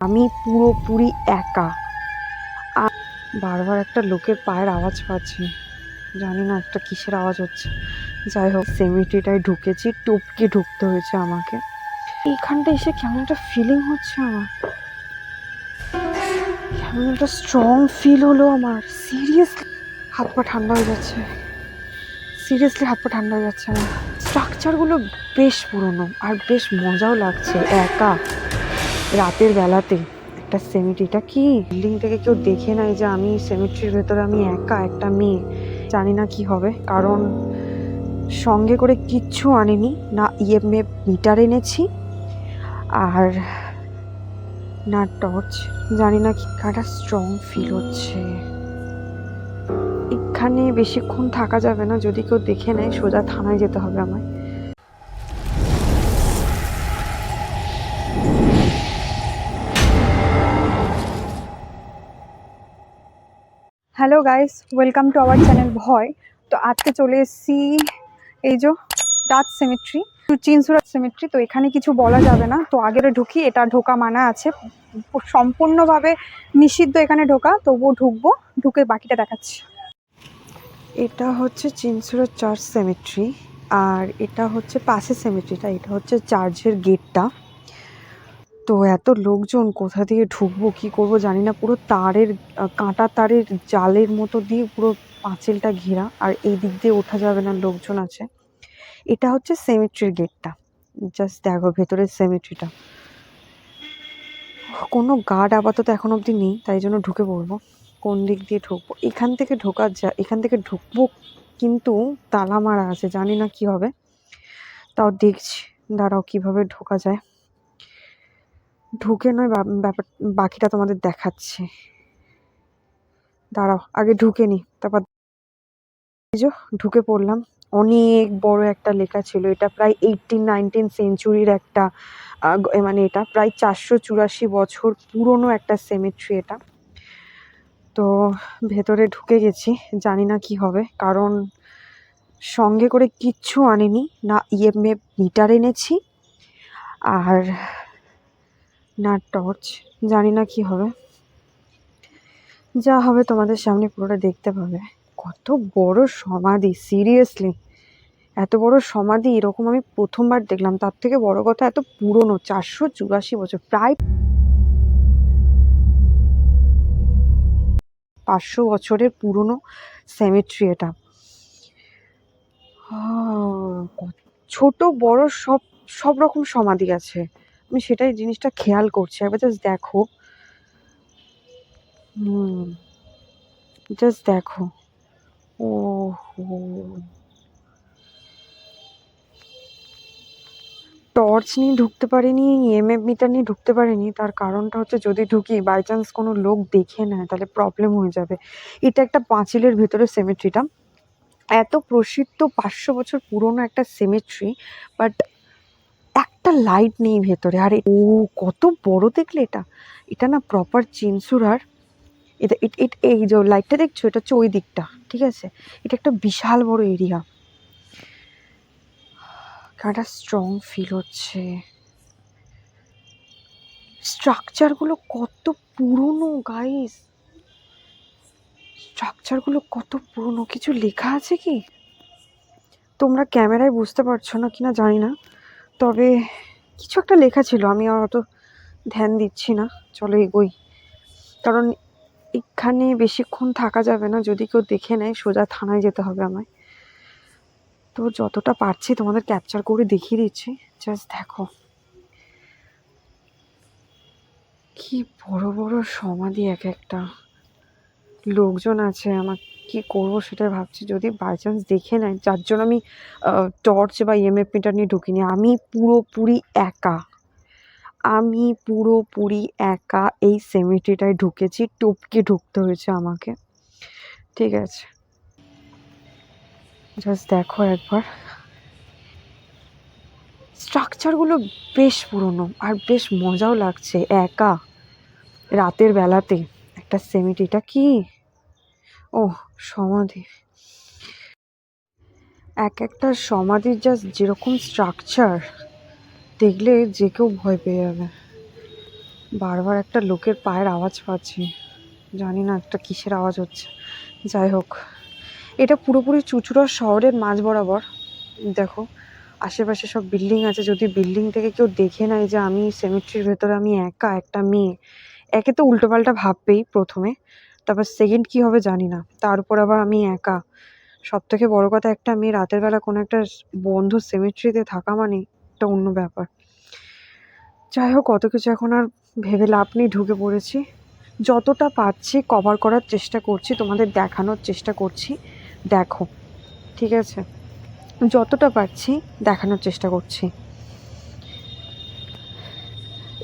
আমি পুরোপুরি একা। আর বারবার একটা লোকের পায়ের আওয়াজ পাচ্ছি। জানি না একটা কিসের আওয়াজ হচ্ছে। যাই হোক, সেমিটিটায় ঢুকেছি, টপকে ঢুকতে হয়েছে আমাকে। এইখানটা এসে কেমন একটা ফিলিং হচ্ছে আমার। কেমন একটা স্ট্রং ফিল হলো আমার। সিরিয়াসলি হাত পা ঠান্ডা হয়ে যাচ্ছে। সিরিয়াসলি হাত পা ঠান্ডা হয়ে যাচ্ছে আমার। স্ট্রাকচারগুলো বেশ পুরনো আর বেশ মজাও লাগছে, একা। রাতের বেলাতে একটা সেমিট্রিটা কি? বিল্ডিং থেকে কেউ দেখে নাই যে আমি সেমিট্রির ভেতরে আমি একা একটা মেয়ে। জানি না কি হবে, কারণ সঙ্গে করে কিচ্ছু আনিনি, না ইএমএফ মিটার এনেছি, আর না টর্চ জানি না কি একটা স্ট্রং ফিল হচ্ছে। এখানে বেশিক্ষণ থাকা যাবে না, যদি কেউ দেখে নেয়, সোজা থানায় যেতে হবে আমায়। Hello guys welcome to our channel ভয় তো আজকে চলে এসেছি এই যে Dutch cemetery to Chinsurah cemetery তো এখানে কিছু বলা যাবে না। তো আগের ঢুকি, এটা ঢোকা মানা আছে। সম্পূর্ণভাবে নিষিদ্ধ এখানে ঢোকা, তবুও ঢুকবো, ঢুকে বাকিটা দেখাচ্ছি। এটা হচ্ছে চিনসুরা চার্চ সেমিট্রি আর এটা হচ্ছে পাশে সেমিট্রিটা এটা হচ্ছে চার্চের গেটটা। তো এত লোকজন কোথা দিয়ে ঢুকবো, কি করব জানি না, পুরো তারের কাঁটা তারের জালের মতো দিয়ে পুরো পাঁচিলটা ঘেরা, আর এই দিক দিয়ে ওঠা যাবে না, লোকজন আছে। এটা হচ্ছে সেমিট্রির গেটটা জাস্ট দেখো ভেতরের সেমিট্রিটা কোনো গার্ড আপাতত এখন অবধি নেই, তাই জন্য ঢুকে পড়ব। কোন দিক দিয়ে ঢুকবো? এখান থেকে ঢোকা যা, এখান থেকে ঢুকবো কিন্তু তালা মারা আছে, জানি না কি হবে। তাও দেখছি, দাঁড়াও কীভাবে ঢোকা যায়। ঢুকে নয় ব্যাপার, বাকিটা তোমাদের দেখাচ্ছি। দাঁড়াও, আগে ঢুকে নি, তারপর ঢুকে পড়লাম। অনেক বড় একটা লেখা ছিল, এটা প্রায় এইটিন নাইনটিন সেঞ্চুরির একটা মানে এটা প্রায় চারশো চুরাশি বছর পুরনো একটা সেমেট্রি এটা। তো ভেতরে ঢুকে গেছি, জানি না কি হবে, কারণ সঙ্গে করে কিচ্ছু আনিনি, না ইএমএফ মিটার এনেছি, আর না টর্চ জানি না কি হবে। যা হবে তোমাদের সামনে পুরোটা দেখতে পাবে। কত বড় সমাধি সিরিয়াসলি এত বড় সমাধি এরকম আমি প্রথমবার দেখলাম। তার থেকে বড় কথা এত পুরনো, চারশো চুরাশি বছর, প্রায় পাঁচশো বছরের পুরনো সেমেট্রি এটা। ছোট, বড়, সব সব রকম সমাধি আছে। আমি সেটাই জিনিসটা খেয়াল করছি। একবার জাস্ট দেখো। হুম। জাস্ট দেখো। ও টর্চ নিয়ে ঢুকতে পারিনি ইএমএফ মিটার নিয়ে ঢুকতে পারিনি। তার কারণটা হচ্ছে যদি ঢুকি বাই চান্স কোনো লোক দেখে নেয়, তাহলে প্রবলেম হয়ে যাবে। এটা একটা পাঁচিলের ভেতরে সেমেট্রিটা এত প্রসিদ্ধ পাঁচশো বছর পুরনো একটা সেমেট্রি বাট একটা লাইট নেই ভেতরে। আরে ও, কত বড় দেখলে এটা। এটা না প্রপার চিনসুরার, এটা, এট- এই যে লাইটটা দেখছ, এটা হচ্ছে ওই দিকটা, ঠিক আছে? এটা একটা বিশাল বড় এরিয়া একটা স্ট্রং ফিল হচ্ছে। স্ট্রাকচারগুলো কত পুরনো গাইস স্ট্রাকচারগুলো কত পুরনো। কিছু লেখা আছে কি? তোমরা ক্যামেরায় বুঝতে পারছ না কিনা জানি না। তবে কিছু একটা লেখা ছিল, আমি আর অত ধ্যান দিচ্ছি না। চলো এগোই। কারণ এখানে বেশিক্ষণ থাকা যাবে না, যদি কেউ দেখে নেয়, সোজা থানায় যেতে হবে আমায়। তো যতটা পারছি তোমাদের ক্যাপচার করে দেখিয়ে দিচ্ছি। জাস্ট দেখো। কি বড় বড় সমাধি এক একটা। লোকজন আছে আমার কি করব সেটাই ভাবছি। যদি বাই চান্স দেখে নেয়, যার জন্য আমি টর্চ বা ইএমএফ মিটার নিয়ে ঢুকিনি, আমি পুরোপুরি একা। আমি পুরোপুরি একা এই সেমিটিটায় ঢুকেছি, টপকে ঢুকতে হয়েছে আমাকে। ঠিক আছে। জাস্ট দেখো একবার। স্ট্রাকচারগুলো বেশ পুরনো আর বেশ মজাও লাগছে, একা। রাতের বেলাতে একটা সেমিটিটা কি? ও সমাধি। এক একটা সমাধির জাস্ট যেরকম স্ট্রাকচার দেখলে যে কেউ ভয় পেয়ে যাবে। বারবার একটা লোকের পায়ের আওয়াজ পাচ্ছি। জানি না একটা কিসের আওয়াজ হচ্ছে। যাই হোক, এটা পুরোপুরি চুচুড়া শহরের মাঝ বরাবর। দেখো, আশেপাশে সব বিল্ডিং আছে। যদি বিল্ডিং থেকে কেউ দেখে নেয় যে আমি সেমিট্রির ভেতরে আমি একা একটা মেয়ে, একে তো উল্টোপাল্টা ভাববেই প্রথমে। তারপর সেকেন্ড কী হবে জানি না। তার উপর আবার আমি একা। সব থেকে বড় কথা একটা মেয়ে রাতের বেলা কোনো একটা বন্ধ সেমিট্রিতে থাকা মানে একটা অন্য ব্যাপার। যাই হোক, অত কিছু এখন আর ভেবে লাভ নেই, ঢুকে পড়েছি। যতটা পাচ্ছি কভার করার চেষ্টা করছি, তোমাদের দেখানোর চেষ্টা করছি। দেখো, ঠিক আছে? যতটা পারছি দেখানোর চেষ্টা করছি।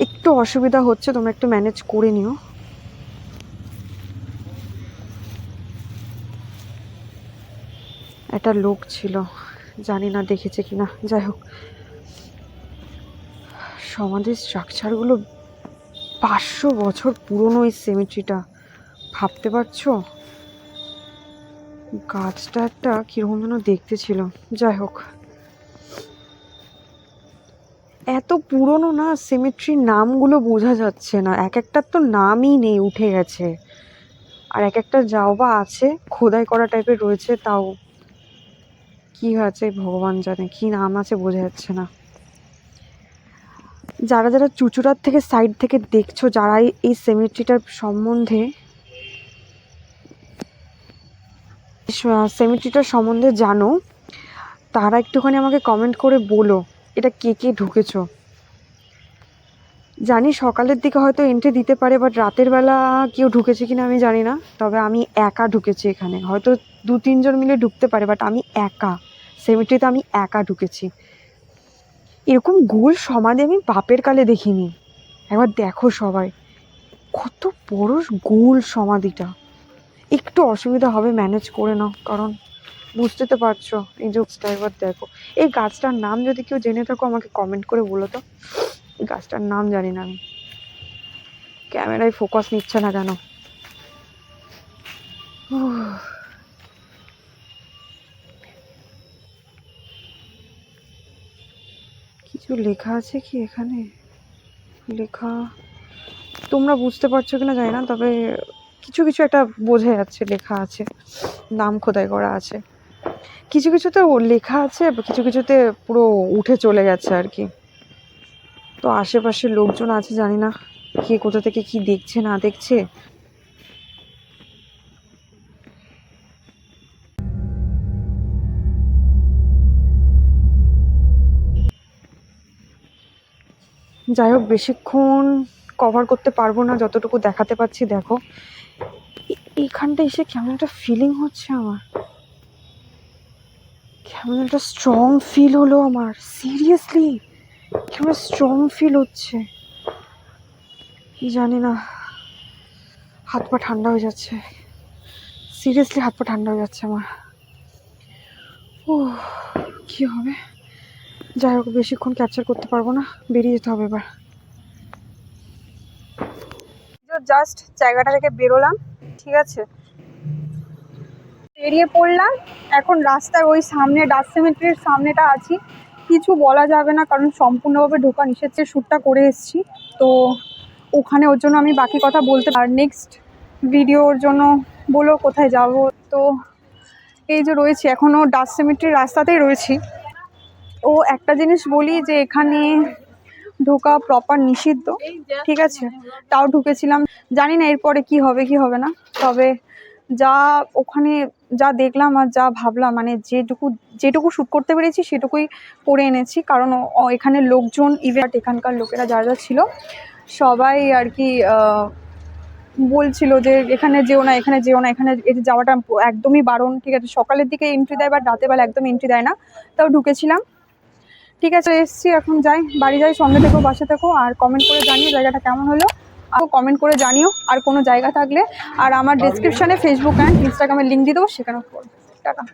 একটু অসুবিধা হচ্ছে, তোমরা একটু ম্যানেজ করে নিও। একটা লোক ছিল। জানি না দেখেছে কি না যাই হোক। সমাধির স্ট্রাকচারগুলো পাঁচশো বছর পুরনো এই সেমিট্রিটা ভাবতে পারছ? গাছটা একটা কীরকম যেন দেখতে ছিল। যাই হোক। এত পুরনো না সেমিট্রির নামগুলো বোঝা যাচ্ছে না। এক একটার তো নামই নেই, উঠে গেছে। আর এক একটা যাও বা আছে, খোদাই করা টাইপের রয়েছে, তাও কি আছে, ভগবান জানে, কি নাম আছে বোঝা যাচ্ছে না। যারা যারা চুচুড়ার থেকে সাইড থেকে দেখছ যারা এই- এই সেমিট্রিটার সম্বন্ধে সেমিট্রিটার সম্বন্ধে জানো, তারা একটুখানি আমাকে কমেন্ট করে বলো, এটা কে কে ঢুকেছো। জানি সকালের দিকে হয়তো এন্ট্রি দিতে পারে বাট রাতের বেলা কেউ ঢুকেছে কিনা আমি জানি না। তবে আমি একা ঢুকেছি এখানে। হয়তো দু, তিনজন মিলে ঢুকতে পারে বাট আমি একা। সেমিট্রিতে আমি একা ঢুকেছি। এরকম গোল সমাধি আমি বাপের কালে দেখিনি। একবার দেখো সবাই। কত বড় গোল সমাধিটা। একটু অসুবিধা হবে ম্যানেজ করে নাও, কারণ বুঝতে তো পারছ, এই জোকসটা একবার দেখো। এই গাছটার নাম যদি কেউ জেনে থাকো, আমাকে কমেন্ট করে বলো তো। গাছটার নাম জানি না আমি। ক্যামেরায় ফোকাস নিচ্ছে না কেন। কিছু লেখা আছে কি এখানে? লেখা? তোমরা বুঝতে পারছ কিনা জানি না, তবে কিছু কিছু একটা বোঝা যাচ্ছে লেখা আছে, নাম খোদাই করা আছে। কিছু কিছুতে লেখা আছে, কিছু কিছুতে পুরো উঠে চলে গেছে আর কি। তো আশেপাশে লোকজন আছে জানি না। কে কোথা থেকে কি দেখছে, না দেখছে? যাই হোক, বেশিক্ষণ কভার করতে পারব না, যতটুকু দেখাতে পাচ্ছি, দেখো। এইখানটা এসে কেমন একটা ফিলিং হচ্ছে আমার। কেমন একটা স্ট্রং ফিল হলো আমার সিরিয়াসলি কেমন স্ট্রং ফিল হচ্ছে। জানি না। হাত পা ঠান্ডা হয়ে যাচ্ছে। সিরিয়াসলি হাত পা ঠান্ডা হয়ে যাচ্ছে আমার। ও কি হবে? যাই হোক, বেশিক্ষণ ক্যাপচার করতে পারব না। বেরিয়ে যেতে হবে এবার। জাস্ট জায়গাটা থেকে বেরোলাম, ঠিক আছে? বেরিয়ে পড়লাম। এখন রাস্তার ওই সামনে ডাস সিমেন্ট্রির সামনেটা আছি। কিছু বলা যাবে না, কারণ সম্পূর্ণভাবে ঢোকা নিষেধ শ্যুটটা করে এসেছি। তো ওখানে ওর জন্য আমি বাকি কথা বলতে আর নেক্সট ভিডিওর জন্য বলো কোথায় যাব। তো এই যে রয়েছি এখনও ডাস সিমেন্ট্রির রাস্তাতেই রয়েছি। ও একটা জিনিস বলি যে এখানে ঢোকা প্রপার নিষিদ্ধ, ঠিক আছে? তাও ঢুকেছিলাম। জানি না এরপরে কি হবে কি হবে না। তবে যা ওখানে যা দেখলাম আর যা ভাবলাম মানে যেটুকু যেটুকু শ্যুট করতে পেরেছি সেটুকুই করে এনেছি। কারণ এখানে লোকজন ইভেন্ট এখানকার লোকেরা যারা যারা ছিল, সবাই আর কি বলছিল যে এখানে যেও না, এখানে যেও না, এখানে এটা যাওয়াটা একদমই বারণ, ঠিক আছে? সকালের দিকে এন্ট্রি দেয় বা রাতের বেলা একদম এন্ট্রি দেয় না, তাও ঢুকেছিলাম। ঠিক আছে, এসছি, এখন যাই, বাড়ি যাই সঙ্গে থেকো বাসে থেকো, আর কমেন্ট করে জানিয়ে জায়গাটা কেমন হলো। কমেন্ট করে জানিও আর কোনো জায়গা থাকলে। আর আমার ডিসক্রিপশানে ফেসবুক অ্যান্ড ইনস্টাগ্রামের লিঙ্ক দিয়ে দেবো সেখানেও টাকা টাটা।